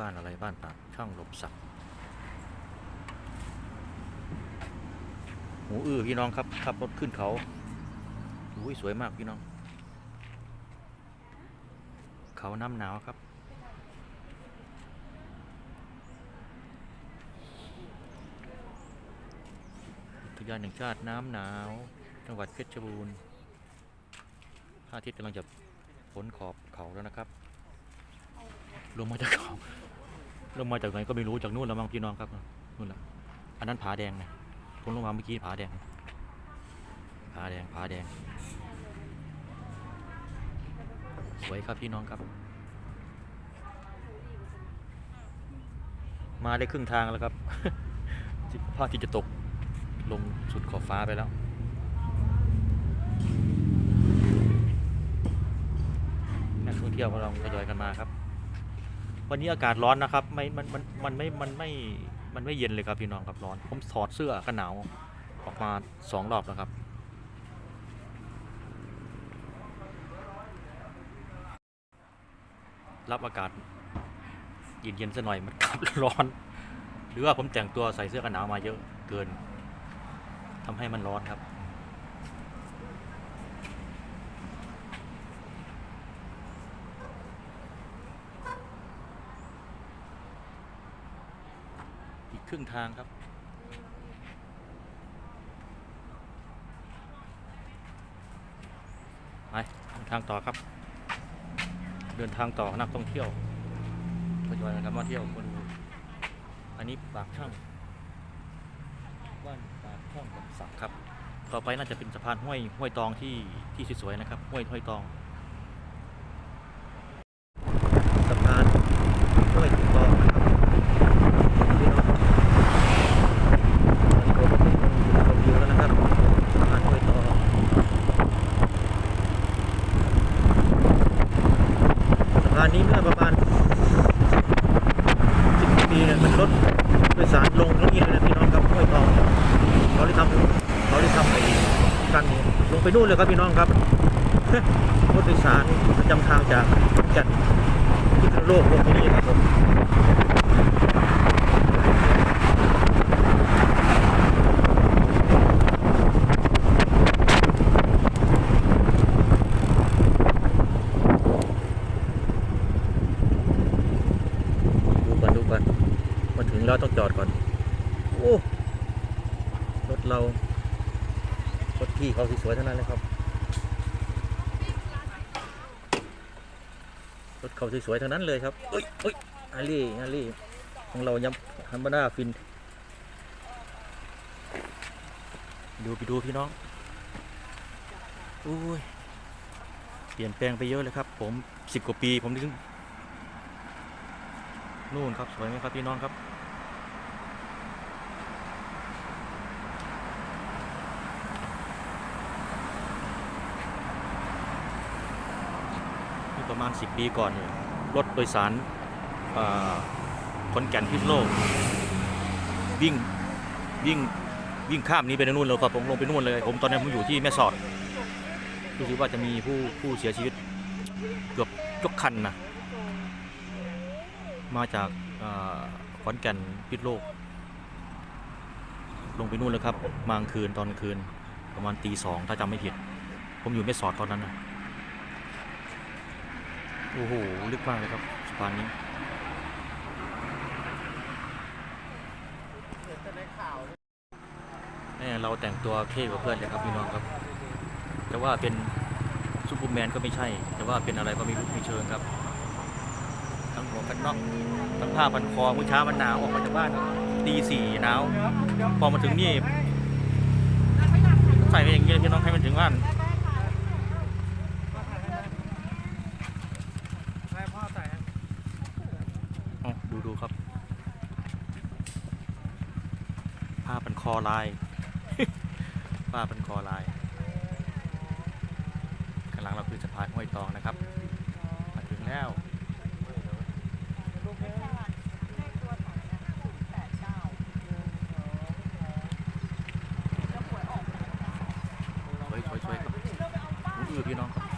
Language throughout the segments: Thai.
บ้านอะไรบ้านปากช่องหลบสักหูอื้อพี่น้องครับขับรถขึ้นเขาอุ้ยสวยมากพี่น้อง เขาน้ำหนาวครับ อุทยานแห่งชาติน้ำหนาว จังหวัดเพชรบูรณ์พระอาทิตย์กำลังจะพ้นขอบเขาแล้วนะครับ ลงมาจากเขา ลงมาจากไหนก็ไม่รู้จากนู่นแล้วมั้งพี่น้องครับนู่นแหละอันนั้นผาแดงนะผมลงมาเมื่อกี้ผาแดงผาแดงผาแดง สวยครับพี่น้องครับ มาได้ครึ่งทางแล้วครับพระอาทิตย์จะตกลงสุดขอบฟ้าไปแล้วนักท่องเที่ยวกำลังทยอยกันมาครับ วันนี้อากาศร้อนนะครับไม่มันมันมันไม่มันไม่มันไม่เย็นเลยครับพี่น้องครับร้อน ผมถอดเสื้อกันหนาวออกมาสองรอบแล้วครับรับอากาศเย็นๆซะหน่อยมันกลับร้อน หรือว่าผมแต่งตัวใส่เสื้อกันหนาวมาเยอะเกินทำให้มันร้อนครับ อีก ครึ่งทางครับ ไปเดินทางต่อครับ เดินทางต่อนักท่องเที่ยวทยอยกันมาเที่ยวมาดูอันนี้ปากช่องบ้านปากช่องกับสักครับ ต่อไปน่าจะเป็นสะพานห้วยห้วยตองที่ที่สวยๆนะครับ ห้วยห้วยตองสะพานห้วยตองนะครับพี่น้องตอนนี้ผมก็ถึงชมวิวแล้วนะครับสะพานห้วยตอง สะพานนี้เมื่อประมาณสิบปีเนี่ยมันลดโดยสารลงแล้งนี่เลยนะพี่น้องครับห้วยทองเนี่ยเขาได้ทำเขาได้ทำไอ้กันลงไปนู่นเลยครับพี่น้องครับรถโดยสารประจำทางจากจัดพิษณุโลกลงที่นี่ครับผมดูก่อนดูก่อนมาถึง แล้วต้องจอดก่อน โอ้รถเรารถพี่เขาสวยๆทั้งนั้นเลยครับรถเขาสวยๆทั้งนั้นเลยครับเอ้ยเอ้ยอาลี่อาลี่ของเรายังฮัมบานาฟิน ดูไปดูพี่น้องอุ้ยเปลี่ยนแปลงไปเยอะเลยครับ ผมสิบกว่าปีผมถึงนู่นครับสวยไหมครับพี่น้องครับ ประมาณ 10 ปีก่อนเนี่ยรถโดยสารอ่าขอนแก่นพิษโลก วิ่งวิ่งวิ่งข้ามนี้ไปนู่นเลยครับผมลงไปนู่นเลย ผมตอนนี้ผมอยู่ที่แม่สอดรู้สึกว่าจะมีผู้ผู้เสียชีวิตเกือบยกคันนะมาจากขอนแก่นพิษโลก ลงไปนู่นเลยครับมากลางคืนตอนคืนประมาณตีสองถ้าจำไม่ผิด ผมอยู่แม่สอดตอนนั้นนะ โอ้โห ลึกมากเลยครับสะพานนี้แม่เราแต่งตัวเท่กว่าเพื่อนเลยครับพี่น้องครับ แต่ว่าเป็นซูเปอร์แมนก็ไม่ใช่ แต่ว่าเป็นอะไรก็ม่รู้ไม่เชิงครับ ทั้งหัวกันน็อกทั้งผ้าพันคอมื้อเช้ามันหนาวออกมาจากบ้านตีสี่หนาว พอมาถึงนี่ใส่ไปอย่างนี้เลยพี่น้องให้มันถึงบ้าน เอาดูดูครับ ผ้าเป็นค อลาย ป้าเป็นคอลายข้างหลังเราคือสะพานห้วยตองนะครับ มาถึงแล้ว สวยสวยสวยครับอู้อื้อพี่น้องครับ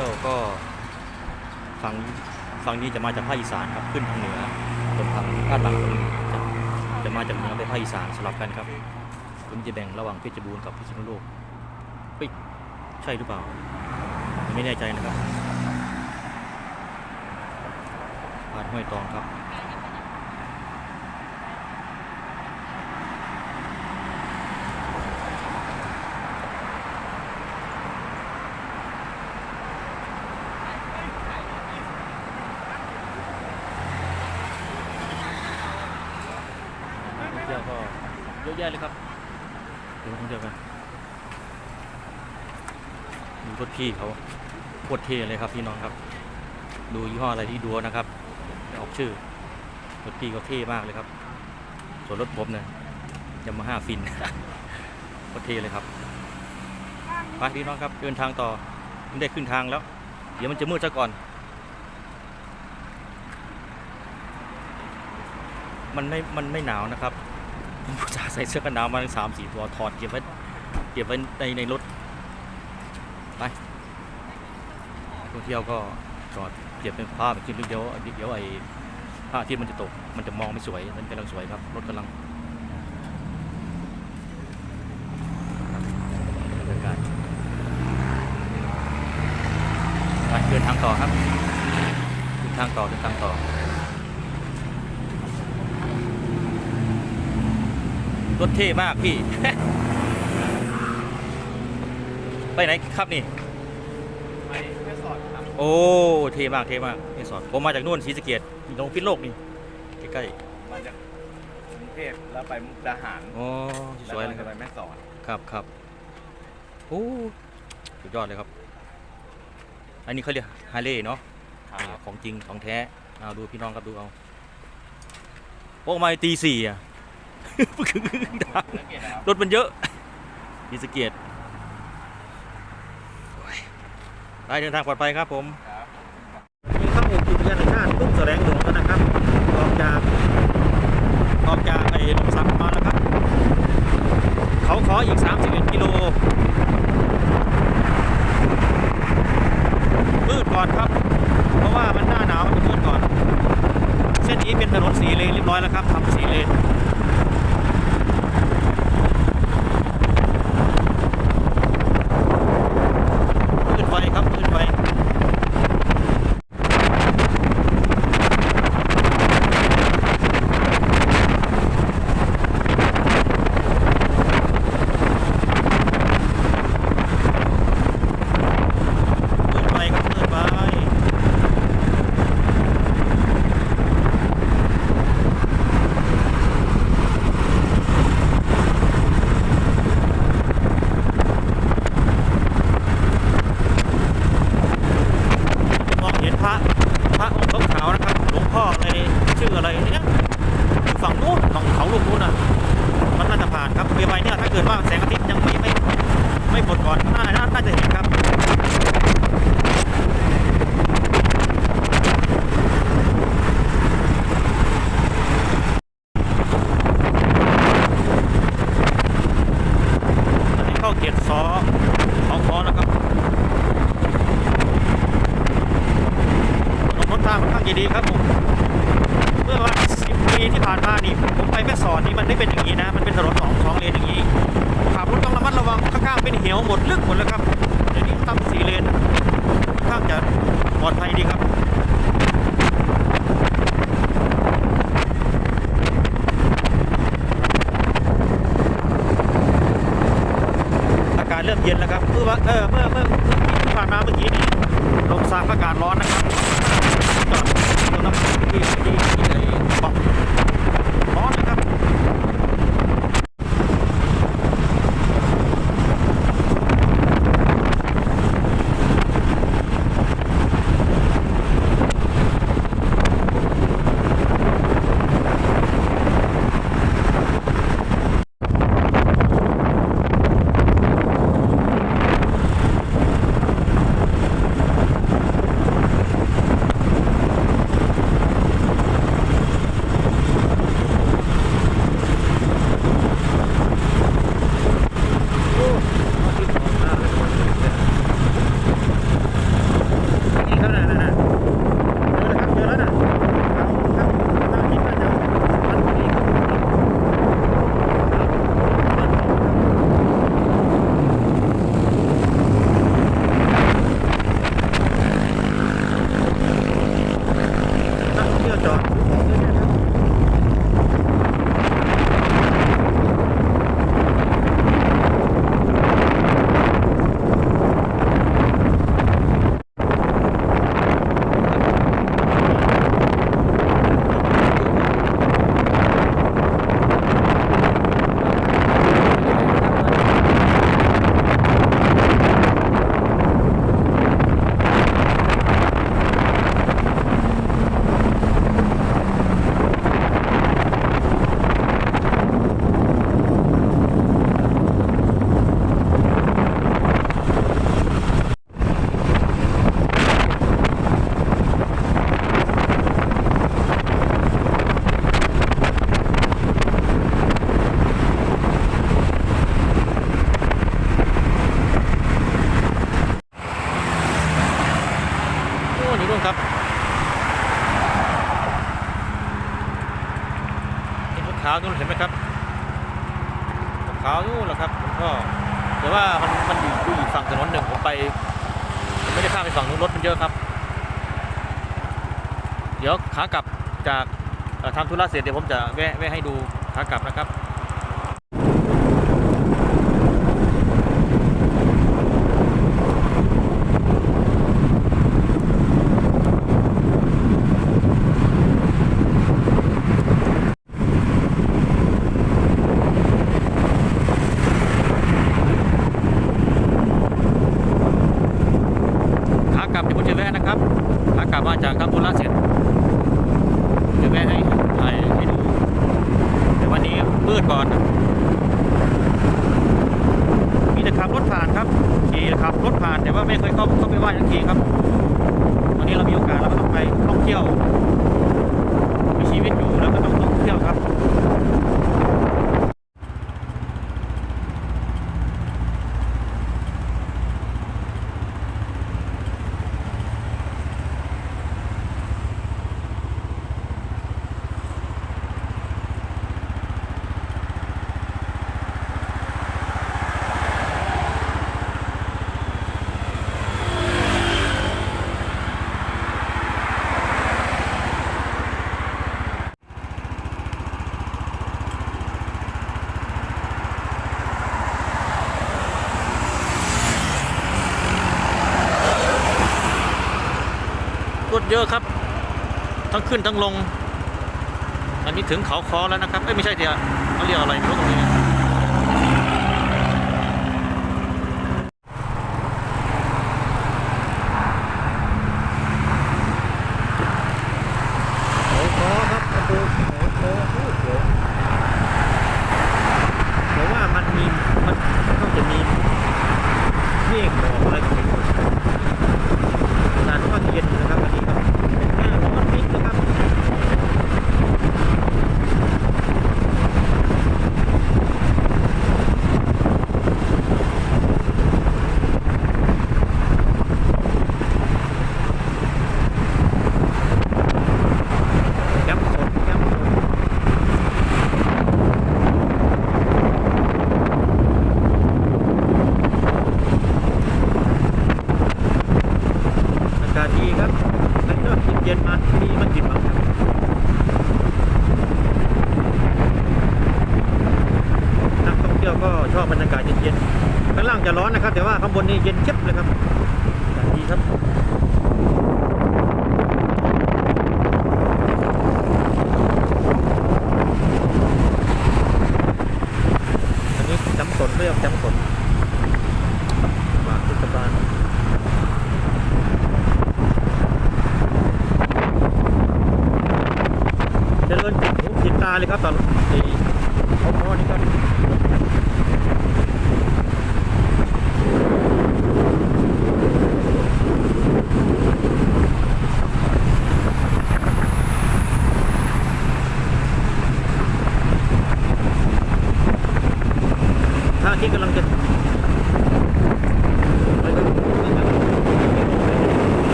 ที่ยวก็ฝั่งฝั่งนี้จะมาจากภาคอีสานครับขึ้นทางเหนือส่วนฝั่งภาคกลางจะจะมาจากเหนือไปภาคอีสานสลับกันครับคุณจะแบ่งระหว่างเพชรบูรณ์กับพิษณุโลกเฮ้ยใช่หรือเปล่า ไม่แน่ใจนะครับผ่านห้วยตองครับ ท่องเที่ยวก็เยอะแยะเลยครับดูท่องเที่ยวกัน ดูรถพี่เขาโคตรเท่เลยครับพี่น้องครับ ดูยี่ห้ออะไรที่ดูนะครับออกชื่อรถพี่เขาเท่มากเลยครับ ส่วนรถผมเนี่ยยามาฮ่าฟินโคตรเท่เลยครับไปพี่น้องครับเดินทางต่อไม่ได้ขึ้นทางแล้ว เดี๋ยวมันจะมืดซะก่อน มันไม่มันไม่หนาวนะครับผมอุตส่าห์ใส่เสื้อกันหนาวมาสามสี่ตัวถอดเก็บไว้เก็บไว้ในในรถ ไป ท่องเที่ยวก็จอดเก็บเป็นภาพขึ้นเดี๋ยวเดี๋ยวไอ้พระอาทิตย์มันจะตก มันจะมองไม่สวยมันกำลังสวยครับ รถกำลังบรรยากาศไปเดินทางต่อครับเดินทางต่อเดินทางต่อ รถเท่มากพี่ ไปไหนครับนี่ ไปแค่สอดครับ โอ้เท่มากเท่มากนี่สอนผมมาจากนู่นศรีสะเกดลงพิษณุโลกนี่ใกล้มาจากกรุงเทพแล้วไปมุกดาหารๆอ๋อสวยเลยคแล้รับก็ไปแม่สอดครับครับโอ้สุดยอดเลยครับ อันนี้เขาเรียกฮาร์เลย์เนาะครับของจริงของแท้เอาดูพี่น้องครับดูเอาโอ้มาตีสี่อะดังสังเกตนะครับรถมันเยอะศรีสะเกด ไปเดินทางปลอดภัยครับผมมีข้อมูอุทยานแห่งชาติทุ่งแสดงหลวงแล้วนะครับออกจากออกจากไอ้ลมสักมาแล้วครับ เขาขออีก 31 กิโลมืดก่อนครับ เพราะว่ามันหน้าหนาวมันจะมืดก่อน เส้นนี้เป็นถนนสีเลนเรียบร้อยแล้วครับทำสีเลนมืดไฟครับมืดไฟ เปิดไปครับเปิดไปจะมองเห็นพระพระองค์ขาวๆนะครับ หลวงพ่ออะไรชื่ออะไรเนี่ยอยู่ฝั่งนู้นฝั่งเขาลูกนู้นน่ะ มันน่าจะผ่านครับเวไวเนี่ยถ้าเกิดว่าแสงอาทิตย์ยังไม่ไม่ไม่หมดก่อนน่าน่าน่าจะเห็นครับ อันนี้เข้าเกียรติสอสองคอนะครับถนนหนทางค่อนข้างจะดีครับผม เมื่อวันสิบปีที่ผ่านมานี่ผมไปแม่สอดนี่มันไม่เป็นอย่างนี้นะ มันเป็นถนนสองสองเลนอย่างนี้ ขับรถต้องระมัดระวังข้างๆเป็นเหวหมดลึกหมดแล้วครับเดี๋ยวนี้ตั้งสี่เลนค่อนข้างจะปลอดภัยดีครับ อากาศเริ่มเย็นแล้วครับเมื่อวะเออเมื่อเมื่อเมื่อที่ผ่านมาเมื่อกี้นี่ลมซากอากาศร้อนนะครับจอดรถน้ำที่ที่ที่ไอ้เบาะ ขาวนู่นแหละครับก็แต่ว่ามันมันอยู่อยู่อีกฝั่งถนนหนึ่งผมไปผมไม่ได้ข้ามไปฝั่งนู้นรถมันเยอะครับ เดี๋ยวขากลับจากทำธุระเสร็จเดี๋ยวผมจะแวะแวะให้ดูขากลับนะครับ ลับเดี๋ยวผมจะแวะนะครับขากลับมาจากทำธุระเสร็จจะแวะให้ถ่ายให้ดูแต่วันนี้มืดก่อน มีแต่ขับรถผ่านครับขี่ขับรถผ่านแต่ว่าไม่เคยเข้าเข้าไปไหว้ทั้งทีครับวันนี้เรามีโอกาสเราก็ต้องไปท่องเที่ยวมีชีวิตอยู่แล้วก็ต้องท่องเที่ยวครับ เยอะครับ ทั้งขึ้นทั้งลง อันนี้ถึงเขาคอแล้วนะครับ เอ้ยไม่ใช่เดียวเขาเรียกอะไรไม่รู้ตรงนี้เขาคอครับประตูเขาคอโอ้โหแต่ว่ามันมีมันต้องจะมีเมฆหมอกอะไรก็ไม่รู้ อากาศก็เย็นนะครับวันนี้ครับเป็นหน้าร้อนนิดนะครับแคมป์สดแคมป์สดอากาศดีครับแล้วก็เย็นๆมาที่นี่มันจิบหวังครับนักท่องเที่ยวก็ชอบบรรยากาศเย็นๆข้างล่างจะร้อนนะครับ แต่ว่าข้างบนนี่ เย็นเชียบเลยครับดีครับ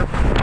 Yep.